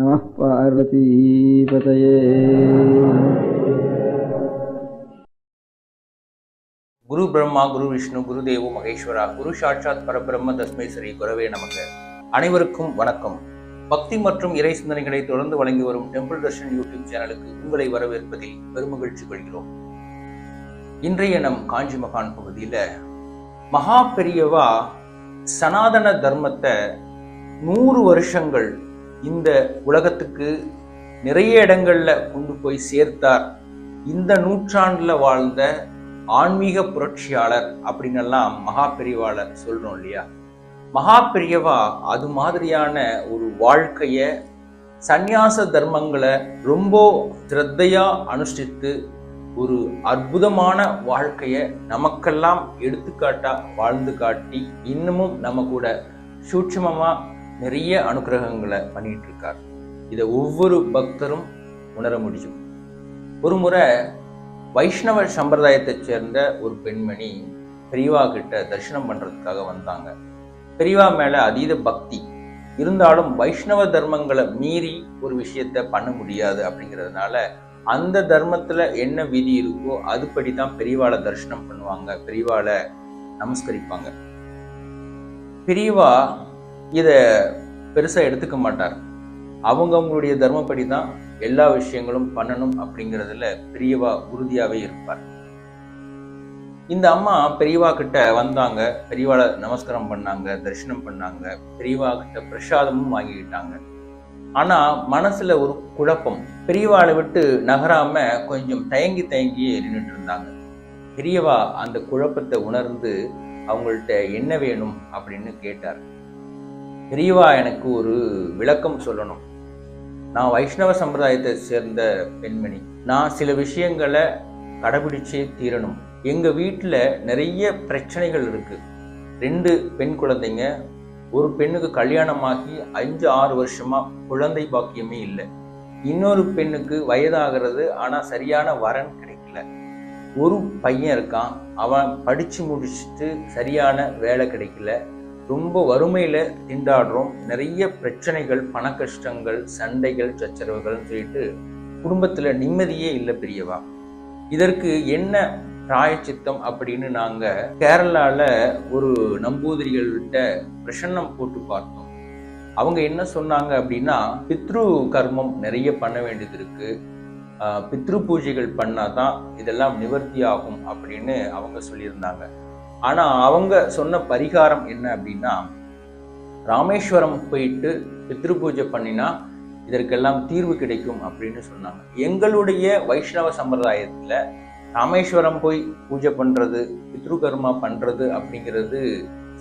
நம பார்வதீபதையே குரு பிரம்மா குரு விஷ்ணு குரு தேவோ மகேஸ்வரா குரு சாட்சாத் பரபிரம்ம தஸ்மை ஸ்ரீ குரவே நமக்கு அனைவருக்கும் வணக்கம். பக்தி மற்றும் இறை சிந்தனைகளை தொடர்ந்து வழங்கி வரும் டெம்பிள் தர்ஷன் யூடியூப் சேனலுக்கு உங்களை வரவேற்பதில் பெருமகிழ்ச்சி கொள்கிறோம். இன்றைய நம் காஞ்சி மகான் பகுதியில மகா பெரியவா சனாதன தர்மத்தை நூறு வருஷங்கள் இந்த உலகத்துக்கு நிறைய இடங்களில் கொண்டு போய் சேர்த்தார். இந்த நூற்றாண்டில் வாழ்ந்த ஆன்மீக புரட்சியாளர் அப்படின்னெல்லாம் மகா பெரியவாளர் சொல்கிறோம் இல்லையா? மகா பெரியவா அது மாதிரியான ஒரு வாழ்க்கையை சந்நியாச தர்மங்களை ரொம்ப திரத்தையாக அனுஷ்டித்து ஒரு அற்புதமான வாழ்க்கையை நமக்கெல்லாம் எடுத்துக்காட்டாக வாழ்ந்து காட்டி இன்னமும் நம்ம கூட சூட்சமாக நிறைய அனுகிரகங்களை பண்ணிட்டு இருக்கார் இதை ஒவ்வொரு பக்தரும் உணர முடியும். ஒரு முறை வைஷ்ணவ சம்பிரதாயத்தை சேர்ந்த ஒரு பெண்மணி பெரியவா கிட்ட தரிசனம் பண்றதுக்காக வந்தாங்க. பெரியவா மேல அதீத பக்தி. இருந்தாலும் வைஷ்ணவ தர்மங்களை மீறி ஒரு விஷயத்த பண்ண முடியாது அப்படிங்கிறதுனால அந்த தர்மத்துல என்ன விதி இருக்கோ அதுபடி தான் பெரியவாளை தரிசனம் பண்ணுவாங்க. பெரியவாளை நமஸ்கரிப்பாங்க. பெரியவா இத பெருசா எடுத்துக்க மாட்டார். அவங்கவுங்களுடைய தர்மப்படி தான் எல்லா விஷயங்களும் பண்ணணும் அப்படிங்கிறதுல பெரியவா உறுதியாவே இருப்பார். இந்த அம்மா பெரியவா கிட்ட வந்தாங்க. பெரியவாளை நமஸ்காரம் பண்ணாங்க தரிசனம் பண்ணாங்க. பெரியவா கிட்ட பிரசாதமும் வாங்கிக்கிட்டாங்க. ஆனா மனசுல ஒரு குழப்பம். பெரியவாளை விட்டு நகராம கொஞ்சம் தயங்கி தயங்கி நின்றுட்டு இருந்தாங்க. பெரியவா அந்த குழப்பத்தை உணர்ந்து அவங்கள்ட்ட என்ன வேணும் அப்படின்னு கேட்டார். பெரியவா எனக்கு ஒரு விளக்கம் சொல்லணும். நான் வைஷ்ணவ சம்பிரதாயத்தை சேர்ந்த பெண்மணி. நான் சில விஷயங்களை கடைபிடிச்சே தீரணும். எங்கள் வீட்டில் நிறைய பிரச்சனைகள் இருக்குது ரெண்டு பெண் குழந்தைங்க ஒரு பெண்ணுக்கு கல்யாணமாகி அஞ்சு ஆறு வருஷமாக குழந்தை பாக்கியமே இல்லை. இன்னொரு பெண்ணுக்கு வயதாகிறது ஆனால் சரியான வரன் கிடைக்கல. ஒரு பையன் இருக்கான். அவன் படித்து முடிச்சுட்டு சரியான வேலை கிடைக்கல. ரொம்ப வறுமையில் திண்டாடுறோம். நிறைய பிரச்சனைகள் பண கஷ்டங்கள் சண்டைகள் சச்சரவுகள்னு சொல்லிட்டு குடும்பத்தில் நிம்மதியே இல்லை பெரியவா. இதற்கு என்ன பிராயச்சித்தம் அப்படின்னு நாங்கள் கேரளாவில் ஒரு நம்பூதிரிகள்கிட்ட பிரசன்னம் போட்டு பார்த்தோம். அவங்க என்ன சொன்னாங்க அப்படின்னா பித்ரு கர்மம் நிறைய பண்ண வேண்டியது இருக்கு. பித்ரு பூஜைகள் பண்ணாதான் இதெல்லாம் நிவர்த்தி ஆகும் அப்படின்னு அவங்க சொல்லியிருந்தாங்க. ஆனால் அவங்க சொன்ன பரிகாரம் என்ன அப்படின்னா ராமேஸ்வரம் போயிட்டு பித்ரு பூஜை பண்ணினா இதற்கெல்லாம் தீர்வு கிடைக்கும் அப்படின்னு சொன்னாங்க. எங்களுடைய வைஷ்ணவ சம்பிரதாயத்தில் ராமேஸ்வரம் போய் பூஜை பண்ணுறது பித்ரு கர்மா பண்ணுறது அப்படிங்கிறது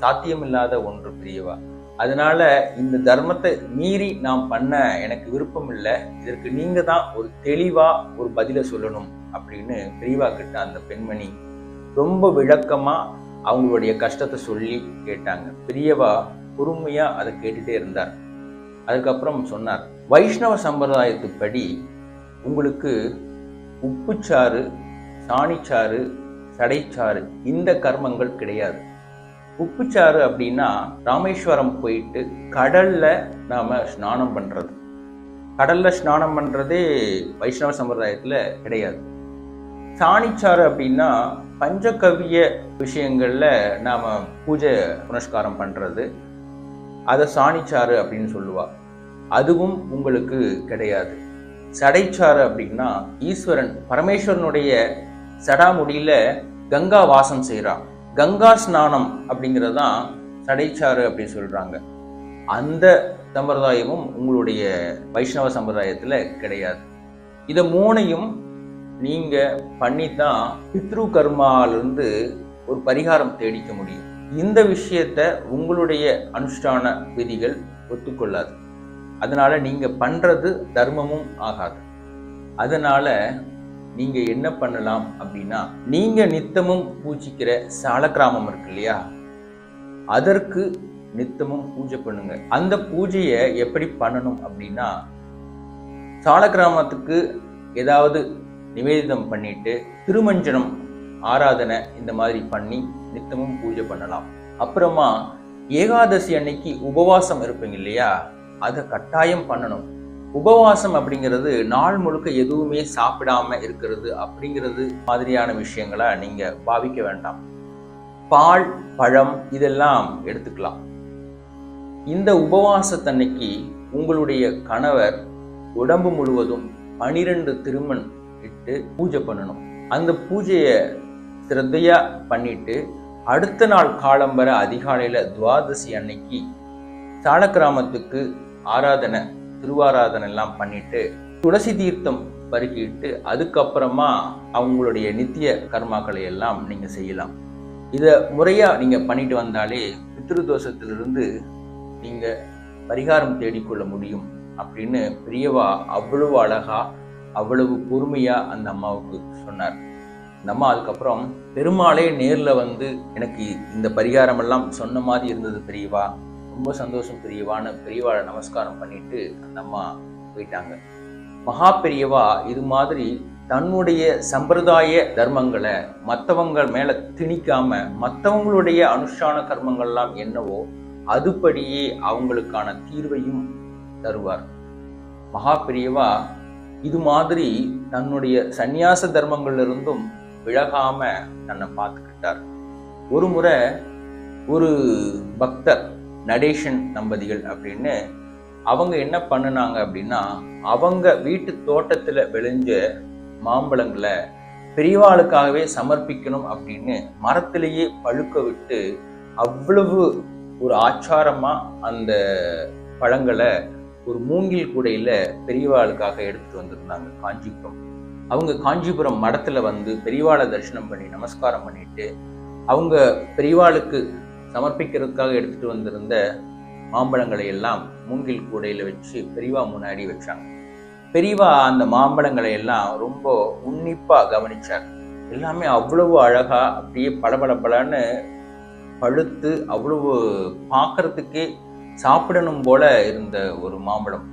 சாத்தியமில்லாத ஒன்று பிரியவா. அதனால இந்த தர்மத்தை மீறி நாம் பண்ண எனக்கு விருப்பம் இல்லை. இதற்கு நீங்க தான் ஒரு தெளிவா ஒரு பதில சொல்லணும் அப்படின்னு பிரிவா கிட்ட அந்த பெண்மணி ரொம்ப விளக்கமா அவங்களுடைய கஷ்டத்தை சொல்லி கேட்டாங்க. பெரியவா பொறுமையாக அதை கேட்டுட்டே இருந்தார். அதுக்கப்புறம் சொன்னார் வைஷ்ணவ சம்பிரதாயத்துப்படி உங்களுக்கு உப்புச்சாறு சாணிச்சாறு சடைச்சாறு இந்த கர்மங்கள் கிடையாது. உப்புச்சாறு அப்படின்னா ராமேஸ்வரம் போயிட்டு கடல்ல நாம ஸ்நானம் பண்றது. கடல்ல ஸ்நானம் பண்றதே வைஷ்ணவ சம்பிரதாயத்துல கிடையாது. சாணிச்சாறு அப்படின்னா பஞ்சகவிய விஷயங்களில் நாம் பூஜை புனஸ்காரம் பண்ணுறது அதை சாணிச்சாறு அப்படின்னு சொல்லுவாள் அதுவும் உங்களுக்கு கிடையாது. சடைச்சாறு அப்படின்னா ஈஸ்வரன் பரமேஸ்வரனுடைய சடாமுடியில் கங்கா வாசம் செய்கிறான் கங்கா ஸ்நானம் அப்படிங்கிறது தான் சடைச்சாறு அப்படின்னு சொல்கிறாங்க அந்த சம்பிரதாயமும் உங்களுடைய வைஷ்ணவ சம்பிரதாயத்தில் கிடையாது. இதை மூணையும் நீங்கள் பண்ணி தான் பித்ரு கர்மாலிருந்து ஒரு பரிகாரம் தேடிக்க முடியும். இந்த விஷயத்த உங்களுடைய அனுஷ்டான விதிகள் ஒத்துக்கொள்ளாது. அதனால் நீங்கள் பண்ணுறது தர்மமும் ஆகாது. அதனால் நீங்கள் என்ன பண்ணலாம் அப்படின்னா நீங்கள் நித்தமும் பூஜிக்கிற சாலக்கிராமம் இருக்கு இல்லையா? அதற்கு நித்தமும் பூஜை பண்ணுங்க. அந்த பூஜையை எப்படி பண்ணணும் அப்படின்னா சாலக்கிராமத்துக்கு ஏதாவது நிவேதிதம் பண்ணிட்டு திருமஞ்சனம் ஆராதனை இந்த மாதிரி பண்ணி நித்தமும் பூஜை பண்ணலாம். அப்புறமா ஏகாதசி அன்னைக்கு உபவாசம் இருப்பீங்க இல்லையா? அதை கட்டாயம் பண்ணணும். உபவாசம் அப்படிங்கிறது நாள் முழுக்க எதுவுமே சாப்பிடாம இருக்கிறது அப்படிங்கிறது மாதிரியான விஷயங்களை நீங்க பாவிக்க வேண்டாம். பால் பழம் இதெல்லாம் எடுத்துக்கலாம். இந்த உபவாசத்தன்னைக்கு உங்களுடைய கணவர் உடம்பு முழுவதும் பனிரெண்டு திருமண் இட்டு பூஜை பண்ணணும். அந்த பூஜையை சிரத்தையா பண்ணிட்டு அடுத்த நாள் காலம்பர அதிகாலையில துவாதசி அன்னைக்கு சாலக்கிராமத்துக்கு ஆராதனை திருவாராதனை எல்லாம் பண்ணிட்டு துளசி தீர்த்தம் பருகிட்டு அதுக்கப்புறமா அவங்களுடைய நித்திய கர்மாக்களை எல்லாம் நீங்கள் செய்யலாம். இதை முறையா நீங்கள் பண்ணிட்டு வந்தாலே பித்ருதோஷத்திலிருந்து நீங்கள் பரிகாரம் தேடிக்கொள்ள முடியும் அப்படின்னு பெரியவா அவ்வளவு அழகா அவ்வளவு பொறுமையா அந்த அம்மாவுக்கு சொன்னார். இந்த அம்மா அதுக்கப்புறம் பெருமாளே நேர்ல வந்து எனக்கு இந்த பரிகாரம் எல்லாம் சொன்ன மாதிரி இருந்தது பெரியவா. ரொம்ப சந்தோஷம் பெரியவான்னு பெரியவாளை நமஸ்காரம் பண்ணிட்டு அந்த அம்மா போயிட்டாங்க. மகா பெரியவா இது மாதிரி தன்னுடைய சம்பிரதாய தர்மங்களை மற்றவங்க மேல திணிக்காம மற்றவங்களுடைய அனுஷ்டான கர்மங்கள்லாம் என்னவோ அதுபடியே அவங்களுக்கான தீர்வையும் தருவார். மகா பெரியவா இது மாதிரி தன்னுடைய சந்நியாச தர்மங்கள்ல இருந்தும் விலகாம தன்னை பார்த்துக்கிட்டார். ஒரு முறை ஒரு பக்தர் நடேஷன் தம்பதிகள் அப்படின்னு அவங்க என்ன பண்ணுனாங்க அப்படின்னா அவங்க வீட்டு தோட்டத்துல விளைஞ்ச மாம்பழங்களை பெரியவாளுக்காகவே சமர்ப்பிக்கணும் அப்படின்னு மரத்திலேயே பழுக்க விட்டு அவ்வளவு ஒரு ஆச்சாரமா அந்த பழங்களை ஒரு மூங்கில் கூடையில் பெரியவாளுக்காக எடுத்துட்டு வந்திருந்தாங்க காஞ்சிபுரம். அவங்க காஞ்சிபுரம் மடத்தில் வந்து பெரியவாளை தரிசனம் பண்ணி நமஸ்காரம் பண்ணிட்டு அவங்க பெரியவாளுக்கு சமர்ப்பிக்கிறதுக்காக எடுத்துட்டு வந்திருந்த மாம்பழங்களை எல்லாம் மூங்கில் கூடையில் வச்சு பெரியவா முன்னாடி வச்சாங்க. பெரியவா அந்த மாம்பழங்களை எல்லாம் ரொம்ப உன்னிப்பாக கவனிச்சார் எல்லாமே அவ்வளவு அழகாக அப்படியே பளபளபளன்னு பழுத்து அவ்வளவு பார்க்கறதுக்கே சாப்பிடணும் போல இருந்த ஒரு மாம்பழம்.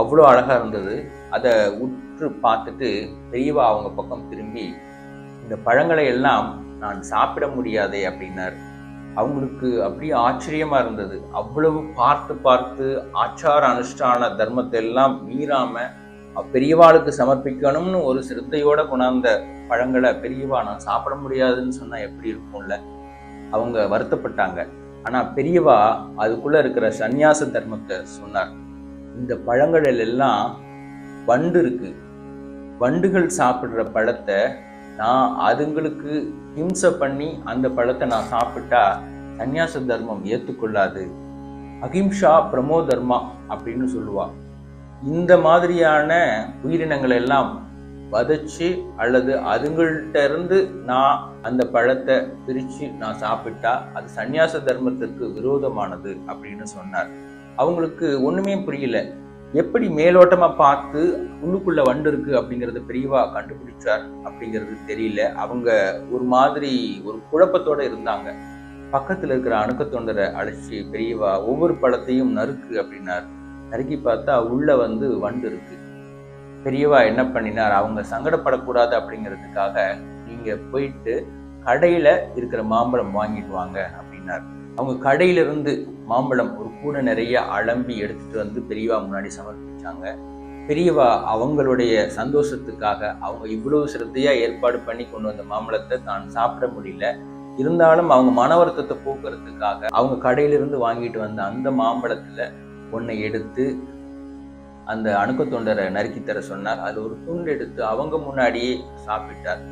அவ்வளோ அழகாக இருந்தது. அதை உற்று பார்த்துட்டு பெரியவா அவங்க பக்கம் திரும்பி இந்த பழங்களை எல்லாம் நான் சாப்பிட முடியாதே அப்படின்னார். அவங்களுக்கு அப்படியே ஆச்சரியமாக இருந்தது. அவ்வளவு பார்த்து பார்த்து ஆச்சார அனுஷ்டான தர்மத்தை எல்லாம் மீறாமல் பெரியவாளுக்கு சமர்ப்பிக்கணும்னு ஒரு சிறுத்தையோட கொண்டாந்த பழங்களை பெரியவா நான் சாப்பிட முடியாதுன்னு சொன்னால் எப்படி இருக்கும்ல? அவங்க வருத்தப்பட்டாங்க. ஆனால் பெரியவா அதுக்குள்ளே இருக்கிற சந்நியாச தர்மத்தை சொன்னார். இந்த பழங்களில் எல்லாம் வண்டு இருக்குது வண்டுகள் சாப்பிட்ற பழத்தை நான் அதுங்களுக்கு ஹிம்சை பண்ணி அந்த பழத்தை நான் சாப்பிட்டா சந்நியாச தர்மம் ஏற்றுக்கொள்ளாது அகிம்ஷா பிரமோ தர்மா அப்படின்னு சொல்லுவாள் இந்த மாதிரியான உயிரினங்கள் எல்லாம் வதச்சு அல்லது அதுங்கள்ட்ட இருந்து நான் அந்த பழத்தை பிரித்து நான் சாப்பிட்டா அது சந்நியாச தர்மத்திற்கு விரோதமானது அப்படின்னு சொன்னார். அவங்களுக்கு ஒன்றுமே புரியல. எப்படி மேலோட்டமாக பார்த்து உள்ளுக்குள்ள வண்டு இருக்கு அப்படிங்கறத பெரியவா கண்டுபிடிச்சார் அப்படிங்கிறது தெரியல. அவங்க ஒரு மாதிரி ஒரு குழப்பத்தோடு இருந்தாங்க. பக்கத்தில் இருக்கிற அணுக்க தொண்டரை அழைச்சி பெரியவா ஒவ்வொரு பழத்தையும் நறுக்கு அப்படின்னார். நறுக்கி பார்த்தா உள்ள வந்து வண்டு இருக்குது பெரியவா என்ன பண்ணினார்? அவங்க சங்கடப்படக்கூடாது அப்படிங்கிறதுக்காக நீங்க போயிட்டு கடையில இருக்கிற மாம்பழம் வாங்கிட்டு வாங்க அப்படின்னார். அவங்க கடையில இருந்து மாம்பழம் ஒரு கூட நிறைய அலம்பி எடுத்துட்டு வந்து பெரியவா முன்னாடி சமர்ப்பிச்சாங்க. பெரியவா அவங்களுடைய சந்தோஷத்துக்காக அவங்க இவ்வளவு சிரத்தையா ஏற்பாடு பண்ணி கொண்டு வந்த மாம்பழத்தை தான் சாப்பிட முடியல. இருந்தாலும் அவங்க மன வருத்தத்தை போக்குறதுக்காக அவங்க கடையிலிருந்து வாங்கிட்டு வந்த அந்த மாம்பழத்துல ஒன்றை எடுத்து அந்த அணுக்க தொண்டரை நறுக்கி தர சொன்னார். அது ஒரு துண்டு எடுத்து அவங்க முன்னாடியே சாப்பிட்டார்.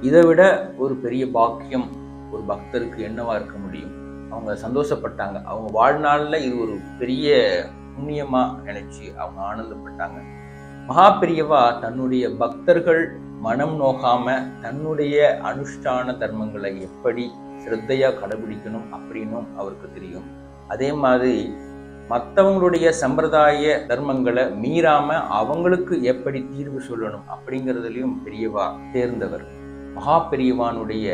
இதை விட ஒரு பெரிய பாக்கியம் ஒரு பக்தருக்கு என்னவா இருக்க முடியும்? அவங்க சந்தோஷப்பட்டாங்க. அவங்க வாழ்நாள்ல இது ஒரு பெரிய புண்ணியமா நினைச்சு அவங்க ஆனந்தப்பட்டாங்க. மகா பெரியவா தன்னுடைய பக்தர்கள் மனம் நோகாம தன்னுடைய அனுஷ்டான தர்மங்களை எப்படி சிரத்தையா கடைபிடிக்கணும் அப்படின்னும் அவருக்கு தெரியும். அதே மாதிரி மற்றவங்களுடைய சம்பிரதாய தர்மங்களை மீறாம அவங்களுக்கு எப்படி தீர்வு சொல்லணும் அப்படிங்கிறதுலையும் பெரியவா தேர்ந்தவர். மகா பெரியவானுடைய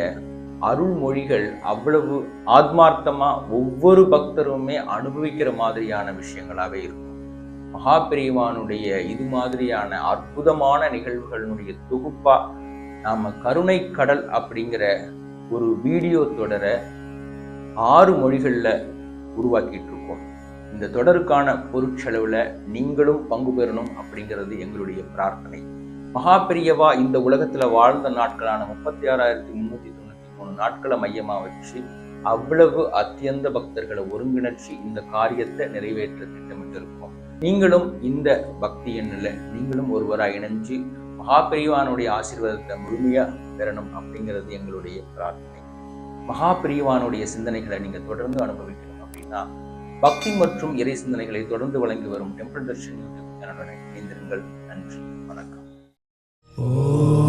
அருள்மொழிகள் அவ்வளவு ஆத்மார்த்தமா ஒவ்வொரு பக்தருமே அனுபவிக்கிற மாதிரியான விஷயங்களாவே இருக்கும். மகா பெரியவானுடைய இது மாதிரியான அற்புதமான நிகழ்வுகளினுடைய தொகுப்பா நாம கருணை கடல் அப்படிங்கிற ஒரு வீடியோ தொடரை ஆறு மொழிகளில் உருவாக்கிட்டு இருக்கோம் இந்த தொடருக்கான பொருட்செலவுல நீங்களும் பங்கு பெறணும் அப்படிங்கிறது எங்களுடைய பிரார்த்தனை. மகாபெரியவா இந்த உலகத்துல வாழ்ந்த நாட்களான முப்பத்தி ஆறாயிரத்தி முன்னூத்தி தொண்ணூத்தி மூணு நாட்களை மையமா வச்சு அவ்வளவு அத்தியந்த பக்தர்களை ஒருங்கிணைச்சு இந்த காரியத்தை நிறைவேற்ற திட்டமிட்டிருக்கோம். நீங்களும் இந்த பக்தி எண்ணில் நீங்களும் ஒருவராக இணைஞ்சு மகாபெரிவானுடைய ஆசீர்வாதத்தை முழுமையா பெறணும் அப்படிங்கிறது எங்களுடைய பிரார்த்தனை. மகாபெரிவானுடைய சிந்தனைகளை நீங்க தொடர்ந்து அனுபவிக்கணும் அப்படின்னா பக்தி மற்றும் இறை சிந்தனைகளை தொடர்ந்து வழங்கி வரும் டெம்பிள் தர்ஷன் யூடியூப் சேனலுடன் இணைந்திருங்கள். நன்றி. வணக்கம். ஓ